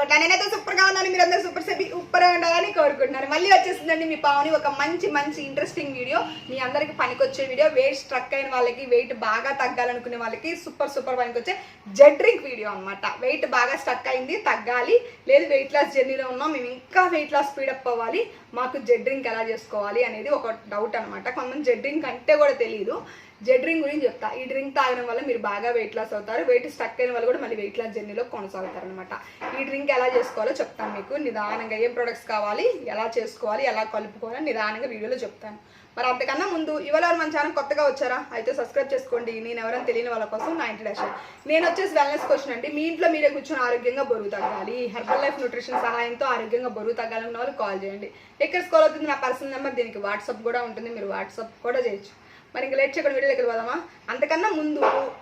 అనుకుంటున్నాను నేనైతే సూపర్గా ఉన్నాను మీరు అందరూ సూపర్ సూపర్ ఉండాలని కోరుకుంటున్నాను. మళ్ళీ వచ్చేసిందండి మీ పావుని ఒక మంచి మంచి ఇంట్రెస్టింగ్ వీడియో మీ అందరికి పనికొచ్చే వీడియో వెయిట్ స్ట్రక్ అయిన వాళ్ళకి వెయిట్ బాగా తగ్గాలనుకునే వాళ్ళకి సూపర్ సూపర్ పనికొచ్చే జెడ్ డ్రింక్ వీడియో అనమాట వెయిట్ బాగా స్ట్రక్ అయింది తగ్గాలి. లేదు వెయిట్ లాస్ జర్నీలో ఉన్నాం మేము ఇంకా వెయిట్ లాస్ స్పీడప్ అవ్వాలి. మాకు జెడ్ డ్రింక్ ఎలా చేసుకోవాలి అనేది ఒక డౌట్ అనమాట కొంతమంది జెడ్ డ్రింక్ అంటే కూడా తెలియదు జెడ్ డ్రింక్ గురించి చెప్తా. ఈ డ్రింక్ తాగడం వల్ల మీరు బాగా వెయిట్ లాస్ అవుతారు. వెయిట్ స్టక్ అయిన వాళ్ళు కూడా మళ్ళీ వెయిట్ లాస్ జర్నీలో కొనసాగుతారు అనమాట ఈ డ్రింక్ ఎలా చేసుకోవాలో చెప్తాను మీకు. నిదానంగా ఏ ప్రొడక్ట్స్ కావాలి ఎలా చేసుకోవాలి ఎలా కలుపుకోవాలి నిదానంగా వీడియోలో చెప్తాను. మరి అంతకన్నా ముందు ఇవాళ ఎవరు మన ఛానల్ కొత్తగా వచ్చారా? అయితే సబ్స్క్రైబ్ చేసుకోండి. నేను ఎవరైనా తెలియని వాళ్ళ కోసం నా ఇంట్రడక్షన్ నేను వచ్చేసి వెల్నెస్ క్వశ్చన్ అండి. మీ ఇంట్లో మీరే కూర్చొని ఆరోగ్యంగా బరువు తగ్గాలి. హెర్బల్ లైఫ్ న్యూట్రిషన్ సహాయంతో ఆరోగ్యంగా బరువు తగ్గాలన్న వాళ్ళు కాల్ చేయండి. ఎక్కడ స్కాల్ అవుతుంది నా పర్సనల్ నెంబర్ దీనికి వాట్సాప్ కూడా ఉంటుంది. మీరు వాట్సాప్ కూడా చేయొచ్చు. మరి ఇంకా లేట్ చేయకుండా వీడియోకి వెళ్ళిపోదామా? అంతకన్నా ముందు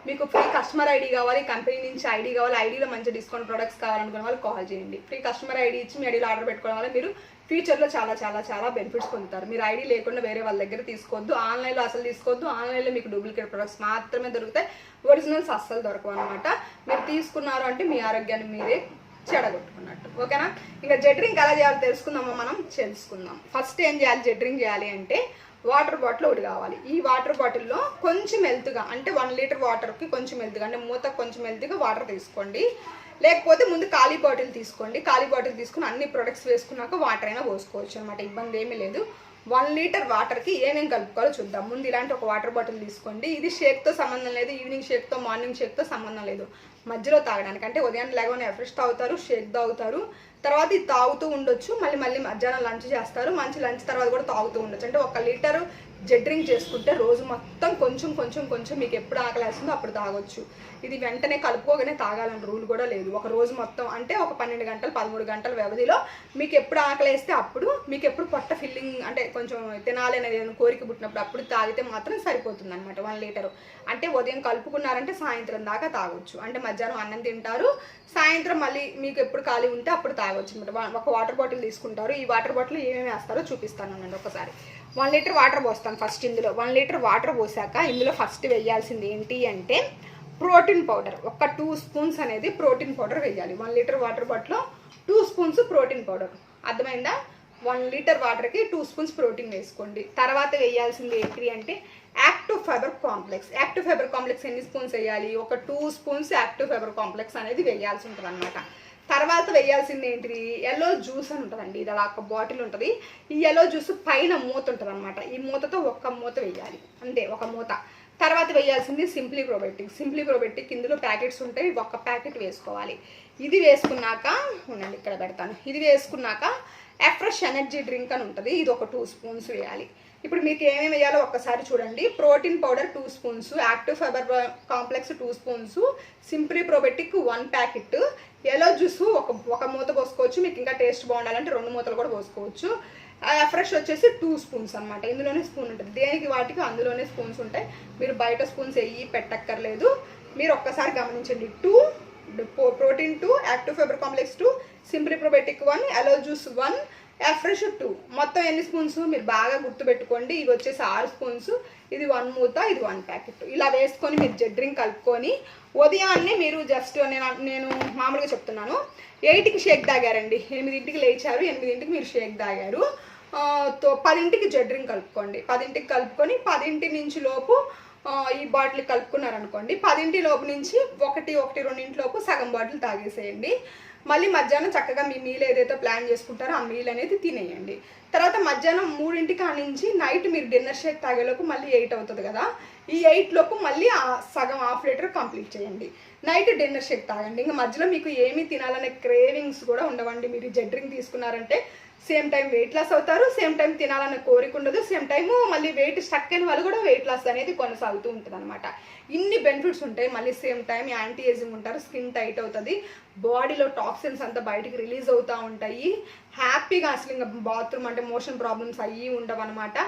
మీకు ఫ్రీ కస్టమర్ ఐడి కావాలి కంపెనీ నుంచి ఐడి కావాలి ఐడిలో మంచి డిస్కౌంట్ ప్రొడక్ట్స్ కావాలనుకున్న వాళ్ళు కాల్ చేయండి. ఫ్రీ కస్టమర్ ఐడి ఇచ్చి మీ ఐడీలో ఆర్డర్ పెట్టుకోవడం వల్ల మీరు ఫ్యూచర్లో చాలా చాలా చాలా బెనిఫిట్స్ పొందుతారు. మీరు ఐడి లేకుండా వేరే వాళ్ళ దగ్గర తీసుకోవద్దు ఆన్లైన్లో అసలు తీసుకోవద్దు ఆన్లైన్లో మీకు డూప్లికేట్ ప్రొడక్ట్స్ మాత్రమే దొరుకుతాయి. ఒరిజినల్స్ అస్సలు దొరకవు అనమాట మీరు తీసుకున్నారు అంటే మీ ఆరోగ్యాన్ని మీరే చెడగొట్టుకున్నట్టు. ఓకేనా? ఇంకా జెడ్ డ్రింక్ ఎలా చేయాలో తెలుసుకుందామా మనం? తెలుసుకుందాం. ఫస్ట్ ఏం చేయాలి? జెడ్ డ్రింక్ చేయాలి అంటే వాటర్ బాటిల్ ఒకటి కావాలి. ఈ వాటర్ బాటిల్లో కొంచెం హెల్త్గా అంటే వన్ లీటర్ వాటర్కి కొంచెం హెల్త్గా అంటే మూత కొంచెం హెల్త్గా వాటర్ తీసుకోండి. లేకపోతే ముందు ఖాళీ బాటిల్ తీసుకోండి. ఖాళీ బాటిల్ తీసుకుని అన్ని ప్రొడక్ట్స్ వేసుకున్నాక వాటర్ అయినా పోసుకోవచ్చు అనమాట ఇబ్బంది ఏమీ లేదు. వన్ లీటర్ వాటర్కి ఏమేమి కలుపుకోవాలో చూద్దాం. ముందు ఇలాంటి ఒక వాటర్ బాటిల్ తీసుకోండి. ఇది షేక్తో సంబంధం లేదు. ఈవినింగ్ షేక్తో మార్నింగ్ షేక్తో సంబంధం లేదు. మధ్యలో తాగడానికి. అంటే ఉదయం లేకపోతే ఫ్రెష్ తాగుతారు షేక్ తాగుతారు. తర్వాత ఇది తాగుతూ ఉండొచ్చు. మళ్ళీ మళ్ళీ మధ్యాహ్నం లంచ్ చేస్తారు. మంచి లంచ్ తర్వాత కూడా తాగుతూ ఉండొచ్చు. అంటే ఒక లీటర్ జెడ్ చేసుకుంటే రోజు మొత్తం కొంచెం కొంచెం కొంచెం మీకు ఎప్పుడు ఆకలి వేస్తుందో అప్పుడు తాగొచ్చు. ఇది వెంటనే కలుపుకోగానే తాగాలని రూల్ కూడా లేదు. ఒక రోజు మొత్తం అంటే ఒక పన్నెండు గంటలు పదమూడు గంటల వ్యవధిలో మీకు ఎప్పుడు ఆకలి వేస్తే అప్పుడు మీకు ఎప్పుడు పొట్ట ఫిల్లింగ్ అంటే కొంచెం తినాలి అనేది ఏదైనా కోరిక పుట్టినప్పుడు అప్పుడు తాగితే మాత్రం సరిపోతుంది అనమాట వన్ లీటరు. అంటే ఉదయం కలుపుకున్నారంటే సాయంత్రం దాకా తాగొచ్చు. అంటే మధ్యాహ్నం అన్నం తింటారు సాయంత్రం మళ్ళీ మీకు ఎప్పుడు ఖాళీ ఉంటే అప్పుడు తాగొచ్చు అనమాట ఒక వాటర్ బాటిల్ తీసుకుంటారు. ఈ వాటర్ బాటిల్ ఏమేమి వేస్తారో చూపిస్తాను అనండి ఒకసారి. వన్ లీటర్ వాటర్ పోస్తాను ఫస్ట్ ఇందులో. వన్ లీటర్ వాటర్ పోసాక ఇందులో ఫస్ట్ వేయాల్సింది ఏంటి అంటే ప్రోటీన్ పౌడర్. ఒక టూ స్పూన్స్ అనేది ప్రోటీన్ పౌడర్ వేయాలి. వన్ లీటర్ వాటర్ బాటిల్లో టూ స్పూన్స్ ప్రోటీన్ పౌడర్. అర్థమైందా? వన్ లీటర్ వాటర్కి టూ స్పూన్స్ ప్రోటీన్ వేసుకోండి. తర్వాత వేయాల్సింది ఏంటి అంటే active fibre complex. Active fibre complex ఎన్ని స్పూన్స్ వేయాలి? ఒక two spoons active fibre complex అనేది వేయాల్సి ఉంటుంది అనమాట తర్వాత వేయాల్సింది ఏంటిది? ఎల్లో జ్యూస్ అని ఉంటుందండి. ఇది అలా ఒక బాటిల్ ఉంటుంది. ఈ ఎల్లో జ్యూస్ పైన మూత ఉంటుంది అనమాట ఈ మూతతో ఒక్క మూత వేయాలి. అంతే ఒక మూత. తర్వాత వేయాల్సింది సింప్లీ ప్రోబెటిక్ సింప్లీ ప్రోబెటిక్ ఇందులో ప్యాకెట్స్ ఉంటాయి. ఒక్క ప్యాకెట్ వేసుకోవాలి. ఇది వేసుకున్నాక ఉండండి ఇక్కడ పెడతాను. ఇది వేసుకున్నాక ఎఫ్రెష్ ఎనర్జీ డ్రింక్ అని ఉంటుంది. ఇది ఒక టూ స్పూన్స్ వేయాలి. ఇప్పుడు మీకు ఏమేమి వేయాలో ఒక్కసారి చూడండి. Protein powder two spoons active fibre complex two spoons simply probiotic one packet yellow juice ఒక ఒక మూత పోసుకోవచ్చు. మీకు ఇంకా టేస్ట్ బాగుండాలంటే రెండు మూతలు కూడా పోసుకోవచ్చు. ఫ్రెష్ వచ్చేసి టూ స్పూన్స్ అనమాట ఇందులోనే స్పూన్ ఉంటుంది. దేనికి వాటికి అందులోనే స్పూన్స్ ఉంటాయి. మీరు బయట స్పూన్స్ వెయ్యి పెట్టక్కర్లేదు. మీరు ఒక్కసారి గమనించండి. Two protein two active fibre complex two simply probiotic one yellow juice one Afresh two మొత్తం ఎన్ని స్పూన్స్? మీరు బాగా గుర్తుపెట్టుకోండి. ఇవి వచ్చేసి ఆరు స్పూన్స్. ఇది వన్ మూత ఇది వన్ ప్యాకెట్. ఇలా వేసుకొని మీరు జడ్రింగ్ కలుపుకొని ఉదయాన్నే మీరు జస్ట్ నేను నేను మామూలుగా చెప్తున్నాను. ఎయిట్కి షేక్ తాగారండి. ఎనిమిదింటికి లేచారు. ఎనిమిదింటికి మీరు షేక్ తాగారు. తో పదింటికి జెడ్ కలుపుకోండి. పదింటికి కలుపుకొని పదింటి నుంచి లోపు ఈ బాటిల్ కలుపుకున్నారనుకోండి పదింటి లోపు నుంచి ఒకటి ఒకటి రెండింటి లోపు సగం బాటిల్ తాగేసేయండి. మళ్ళీ మధ్యాహ్నం చక్కగా మీ మీల్ ఏదైతే ప్లాన్ చేసుకుంటారో ఆ మీల్ అనేది తినేయండి. తర్వాత మధ్యాహ్నం మూడింటికి నుంచి నైట్ మీరు డిన్నర్ షేక్ తాగేలోపు మళ్ళీ ఎయిట్ అవుతుంది కదా. ఈ ఎయిట్ లోపు మళ్ళీ సగం హాఫ్ లీటర్ కంప్లీట్ చేయండి. నైట్ డిన్నర్ షేక్ తాగండి. ఇంకా మధ్యలో మీకు ఏమీ తినాలనే క్రేవింగ్స్ కూడా ఉండవండి. మీరు జెడ్ డ్రింక్ తీసుకున్నారంటే సేమ్ టైం వెయిట్ లాస్ అవుతారు సేమ్ టైం తినాలన్న కోరిక ఉండదు సేమ్ టైం మళ్ళీ వెయిట్ స్టక్ అయిన వాళ్ళు కూడా వెయిట్ లాస్ అనేది కొనసాగుతూ ఉంటుంది అనమాట ఇన్ని బెనిఫిట్స్ ఉంటాయి మళ్ళీ సేమ్ టైం యాంటీ ఏజింగ్ ఉంటారు స్కిన్ టైట్ అవుతుంది బాడీలో టాక్సిన్స్ అంతా బయటికి రిలీజ్ అవుతూ ఉంటాయి. హ్యాపీగా అసలు ఇంకా బాత్రూమ్ అంటే మోషన్ ప్రాబ్లమ్స్ అయ్యి ఉండవు అనమాట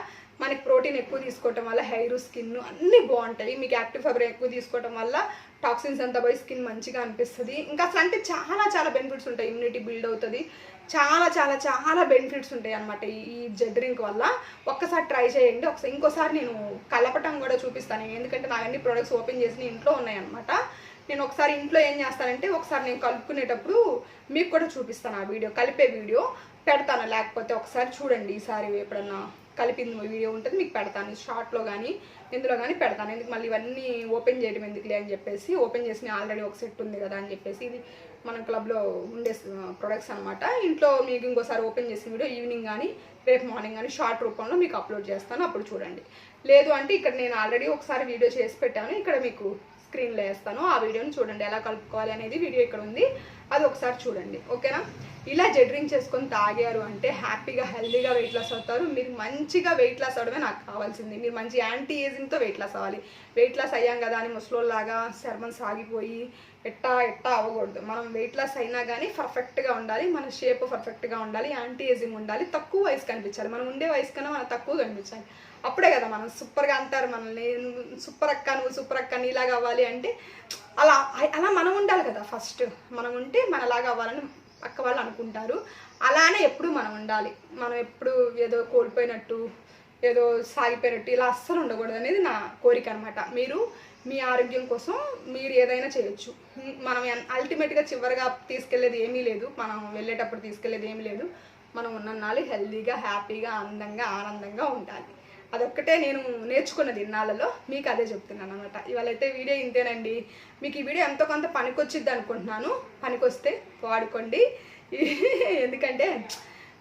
మనకి ప్రోటీన్ ఎక్కువ తీసుకోవటం వల్ల హెయిర్ స్కిన్ అన్నీ బాగుంటాయి. మీకు యాక్టివ్ ఫైబర్ ఎక్కువ తీసుకోవటం వల్ల టాక్సిన్స్ అంతా పోయి స్కిన్ మంచిగా అనిపిస్తుంది. ఇంకా అసలు అంటే చాలా చాలా బెనిఫిట్స్ ఉంటాయి. ఇమ్యూనిటీ బిల్డ్ అవుతుంది. చాలా చాలా చాలా బెనిఫిట్స్ ఉంటాయి అనమాట ఈ జెడ్ డ్రింక్ వల్ల. ఒక్కసారి ట్రై చేయండి. ఒకసారి ఇంకోసారి నేను కలపటం కూడా చూపిస్తాను. ఎందుకంటే నా అన్ని ప్రొడక్ట్స్ ఓపెన్ చేసి ఇంట్లో ఉన్నాయన్నమాట. నేను ఒకసారి ఇంట్లో ఏం చేస్తానంటే ఒకసారి నేను కలుపుకునేటప్పుడు మీకు కూడా చూపిస్తాను ఆ వీడియో. కలిపే వీడియో పెడతాను. లేకపోతే ఒకసారి చూడండి ఈసారి ఎప్పుడన్నా. కలిపింది వీడియో ఉంటుంది మీకు పెడతాను. షార్ట్లో కానీ ఇందులో కానీ పెడతాను. ఎందుకు మళ్ళీ ఇవన్నీ ఓపెన్ చేయడం ఎందుకులే అని చెప్పేసి ఓపెన్ చేసిన ఆల్రెడీ ఒక సెట్ ఉంది కదా అని చెప్పేసి ఇది మన క్లబ్లో ఉండే ప్రొడక్ట్స్ అనమాట ఇంట్లో మీకు ఇంకోసారి ఓపెన్ చేసిన వీడియో ఈవినింగ్ కానీ రేపు మార్నింగ్ కానీ షార్ట్ రూపంలో మీకు అప్లోడ్ చేస్తాను. అప్పుడు చూడండి. లేదు అంటే ఇక్కడ నేను ఆల్రెడీ ఒకసారి వీడియో చేసి పెట్టాను. ఇక్కడ మీకు స్క్రీన్లో వేస్తాను. ఆ వీడియోని చూడండి ఎలా కలుపుకోవాలి అనేది వీడియో ఇక్కడ ఉంది. అది ఒకసారి చూడండి ఓకేనా? ఇలా జెడ్రింగ్ చేసుకొని తాగారు అంటే హ్యాపీగా హెల్దీగా వెయిట్ లాస్ అవుతారు. మీరు మంచిగా వెయిట్ లాస్ అవడమే నాకు కావాల్సింది. మీరు మంచి యాంటీ ఏజింగ్తో వెయిట్ లాస్ అవ్వాలి. వెయిట్ లాస్ అయ్యాం కదా అని ముసలోళ్ళలాగా చర్మం సాగిపోయి ఎట్టా ఎట్టా అవ్వకూడదు. మనం వెయిట్ లాస్ అయినా కానీ పర్ఫెక్ట్గా ఉండాలి. మన షేప్ పర్ఫెక్ట్గా ఉండాలి. యాంటీ ఏజింగ్ ఉండాలి. తక్కువ వయసు కనిపించాలి. మనం ఉండే వయసు కన్నా మనం తక్కువ కనిపించాలి. అప్పుడే కదా మనం సూపర్గా అంటారు మనల్ని. సూపర్ అక్క నువ్వు సూపర్ అక్క నీలాగా అవ్వాలి అంటే అలా అలా మనం ఉండాలి కదా ఫస్ట్ మనం ఉంటే మనలాగా అవ్వాలని పక్క వాళ్ళు అనుకుంటారు. అలానే ఎప్పుడు మనం ఉండాలి. మనం ఎప్పుడు ఏదో కోల్పోయినట్టు ఏదో సాగిపోయినట్టు ఇలా అస్సలు ఉండకూడదు అనేది నా కోరిక అనమాట మీరు మీ ఆరోగ్యం కోసం మీరు ఏదైనా చేయొచ్చు. మనం అల్టిమేట్గా చివరిగా తీసుకెళ్ళేది ఏమీ లేదు. మనం వెళ్ళేటప్పుడు తీసుకెళ్ళేది ఏమీ లేదు. మనం ఉన్నన్నాళ్ళు హెల్దీగా హ్యాపీగా అందంగా ఆనందంగా ఉండాలి. అదొక్కటే నేను నేర్చుకున్నది ఇన్నాళ్ళలో మీకు అదే చెప్తున్నాను అనమాట ఇవాళైతే వీడియో ఇంతేనండి. మీకు ఈ వీడియో ఎంతో కొంత పనికొచ్చిద్ది అనుకుంటున్నాను. పనికొస్తే వాడుకోండి. ఎందుకంటే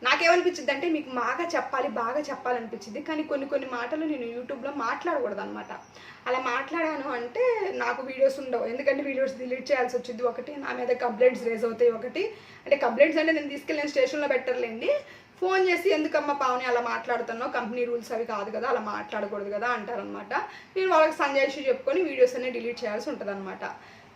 నాకేమనిపించింది అంటే మీకు బాగా చెప్పాలి బాగా చెప్పాలనిపించింది కానీ కొన్ని కొన్ని మాటలు నేను యూట్యూబ్లో మాట్లాడకూడదు అనమాట అలా మాట్లాడాను అంటే నాకు వీడియోస్ ఉండవు. ఎందుకంటే వీడియోస్ డిలీట్ చేయాల్సి వచ్చింది ఒకటి. నా మీద కంప్లైంట్స్ రేజ్ అవుతాయి ఒకటి. అంటే కంప్లైంట్స్ అంటే నేను తీసుకెళ్ళిన స్టేషన్లో పెట్టర్లేండి. ఫోన్ చేసి ఎందుకమ్మా పావని అలా మాట్లాడుతున్నావు? కంపెనీ రూల్స్ అవి కాదు కదా అలా మాట్లాడకూడదు కదా అంటారనమాట నేను వాళ్ళకి సంజయ్ చెప్పుకొని వీడియోస్ అన్ని డిలీట్ చేయాల్సి ఉంటుంది అనమాట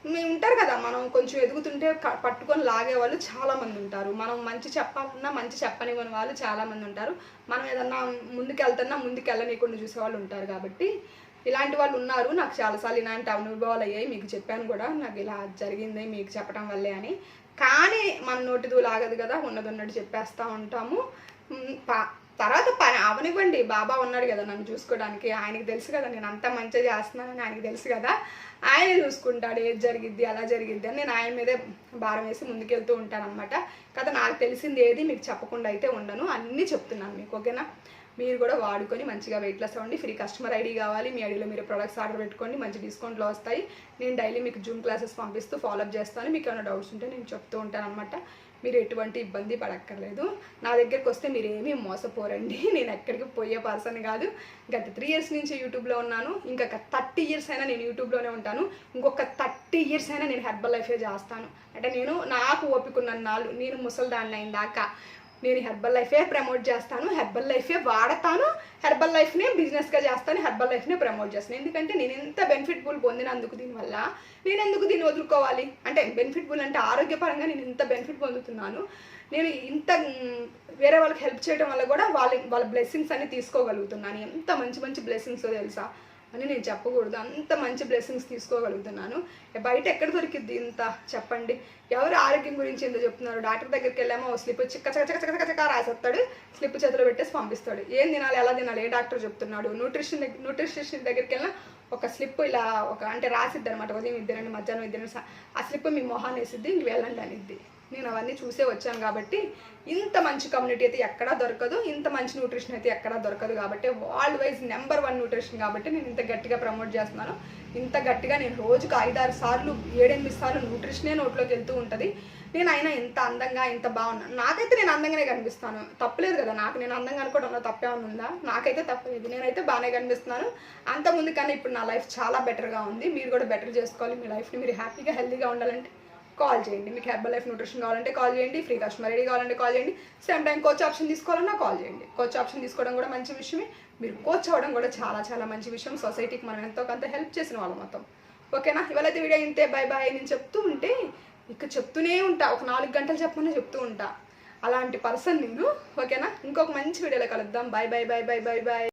మేము ఉంటారు కదా మనం కొంచెం ఎదుగుతుంటే పట్టుకొని లాగే వాళ్ళు చాలా మంది ఉంటారు. మనం మంచి చెప్పాలన్నా మంచి చెప్పనివ్వని వాళ్ళు చాలా మంది ఉంటారు. మనం ఏదన్నా ముందుకెళ్తున్నా ముందుకెళ్ళనీయకుండా చూసేవాళ్ళు చూసే వాళ్ళు ఉంటారు కాబట్టి ఇలాంటి వాళ్ళు ఉన్నారు. నాకు చాలాసార్లు ఇలాంటి అనుభవాలు అయ్యాయి. మీకు చెప్పాను కూడా. నాకు ఇలా జరిగింది. మీకు చెప్పడం వల్లే అని. కానీ మన నోటిదు లాగదు కదా. ఉన్నది ఉన్నట్టు చెప్పేస్తూ ఉంటాము. తర్వాత పని అవనివ్వండి. బాబా ఉన్నాడు కదా నన్ను చూసుకోవడానికి. ఆయనకి తెలుసు కదా నేను అంత మంచిగా చేస్తున్నానని ఆయనకి తెలుసు కదా. ఆయన చూసుకుంటాడు. ఏది జరిగిద్ది అలా జరిగిద్ది అని నేను ఆయన మీదే భారం వేసి ముందుకెళ్తూ ఉంటాను అనమాట కదా నాకు తెలిసింది ఏది మీకు చెప్పకుండా అయితే ఉండను. అన్నీ చెప్తున్నాను మీకు ఓకేనా? మీరు కూడా వాడుకొని మంచిగా వెయిట్ లాస్ అవ్వండి. ఫ్రీ కస్టమర్ ఐడి కావాలి. మీ ఐడిలో మీరు ప్రొడక్ట్స్ ఆర్డర్ పెట్టుకోండి. మంచి డిస్కౌంట్లో వస్తాయి. నేను డైలీ మీకు జూమ్ క్లాసెస్ పంపిస్తూ ఫాలోఅప్ చేస్తాను. మీకు ఏమైనా డౌట్స్ ఉంటే నేను చెప్తూ ఉంటాను అనమాట మీరు ఎటువంటి ఇబ్బంది పడక్కర్లేదు. నా దగ్గరికి వస్తే మీరు ఏమీ మోసపోరండి. నేను ఎక్కడికి పోయే పర్సన్ కాదు. గత త్రీ ఇయర్స్ నుంచి యూట్యూబ్లో ఉన్నాను. ఇంకొక థర్టీ ఇయర్స్ అయినా నేను యూట్యూబ్లోనే ఉంటాను. ఇంకొక థర్టీ ఇయర్స్ అయినా నేను హెర్బల్ లైఫే చేస్తాను. అంటే నేను నాకు ఓపికన్న నాలుగు నేను ముసలిదాన్ని అయిన దాకా. నేను హెర్బల్ లైఫే ప్రమోట్ చేస్తాను హెర్బల్ లైఫే వాడతాను హెర్బల్ లైఫ్నే బిజినెస్గా చేస్తాను హెర్బల్ లైఫ్నే ప్రమోట్ చేస్తాను. ఎందుకంటే నేను ఎంత బెనిఫిట్ఫుల్ పొందినందుకు దీనివల్ల నేను ఎందుకు దీన్ని వదులుకోవాలి? అంటే బెనిఫిట్ఫుల్ అంటే ఆరోగ్యపరంగా నేను ఇంత బెనిఫిట్ పొందుతున్నాను. నేను ఇంత వేరే వాళ్ళకి హెల్ప్ చేయడం వల్ల కూడా వాళ్ళ వాళ్ళ బ్లెస్సింగ్స్ అన్ని తీసుకోగలుగుతున్నాను. ఎంత మంచి మంచి బ్లెస్సింగ్స్ తెలుసా? అని నేను చెప్పకూడదు. అంత మంచి బ్లెస్సింగ్స్ తీసుకోగలుగుతున్నాను. బయట ఎక్కడ దొరికిద్ది ఇంత? చెప్పండి. ఎవరు ఆరోగ్యం గురించి ఇంత చెప్తున్నారు? డాక్టర్ దగ్గరికి వెళ్ళామో స్లిప్ చిక్క చక్క చక్క చక్క చక్క రాసేస్తాడు. స్లిప్ చేతిలో పెట్టేసి పంపిస్తాడు. ఏం తినాలి? ఎలా తినాలి? ఏ డాక్టర్ చెప్తున్నాడు? న్యూట్రిషన్ న్యూట్రిషన్ దగ్గరికి వెళ్ళినా ఒక స్లిప్ ఇలా ఒక అంటే రాసిద్ది అనమాట ఉదయం ఇద్దరండి మధ్యాహ్నం ఇద్దరండి ఆ స్లిప్ మీ మొహాన్ని వేసిద్ది ఇంక వెళ్ళండి అనిద్ది. నేను అవన్నీ చూసే వచ్చాను కాబట్టి ఇంత మంచి కమ్యూనిటీ అయితే ఎక్కడా దొరకదు ఇంత మంచి న్యూట్రిషన్ అయితే ఎక్కడా దొరకదు కాబట్టి world wise number one nutrition కాబట్టి నేను ఇంత గట్టిగా ప్రమోట్ చేస్తున్నాను. ఇంత గట్టిగా నేను రోజుకు ఐదారు సార్లు ఏడెనిమిది సార్లు న్యూట్రిషనే నోట్లోకి వెళ్తూ ఉంటుంది. నేను అయినా ఇంత అందంగా ఇంత బాగున్నాను నాకైతే నేను అందంగానే కనిపిస్తాను. తప్పలేదు కదా నాకు నేను అందంగా అనుకోవడంలో తప్పేమన్నా ఉందా? నాకైతే తప్పలేదు నేనైతే బాగానే కనిపిస్తున్నాను. అంత ముందు కానీ ఇప్పుడు నా లైఫ్ చాలా బెటర్గా ఉంది. మీరు కూడా బెటర్ చేసుకోవాలి మీ లైఫ్ని మీరు హ్యాపీగా హెల్తీగా ఉండాలంటే కాల్ చేయండి. మీకు హెర్బల్ లైఫ్ న్యూట్రిషన్ కావాలంటే కాల్ చేయండి ఫ్రీ కస్టమర్ రెడీ కావాలంటే కాల్ చేయండి సేమ్ టైం కోచ్ ఆప్షన్ తీసుకోవాలన్నా కాల్ చేయండి. కోచ్ ఆప్షన్ తీసుకోవడం కూడా మంచి విషయమే. మీరు కోచ్ అవ్వడం కూడా చాలా చాలా మంచి విషయం. సొసైటీకి మనం ఎంతో కొంత హెల్ప్ చేసిన వాళ్ళం మొత్తం. ఓకేనా? ఇవాళైతే వీడియో ఇంతే. బై బాయ్ నేను చెప్తూ ఉంటే ఇక చెప్తూనే ఉంటా. ఒక నాలుగు గంటలు చెప్పమని చెప్తూ ఉంటా. అలాంటి పర్సన్ నేను ఓకేనా? ఇంకొక మంచి వీడియోలో కలుద్దాం. Bye bye bye bye bye bye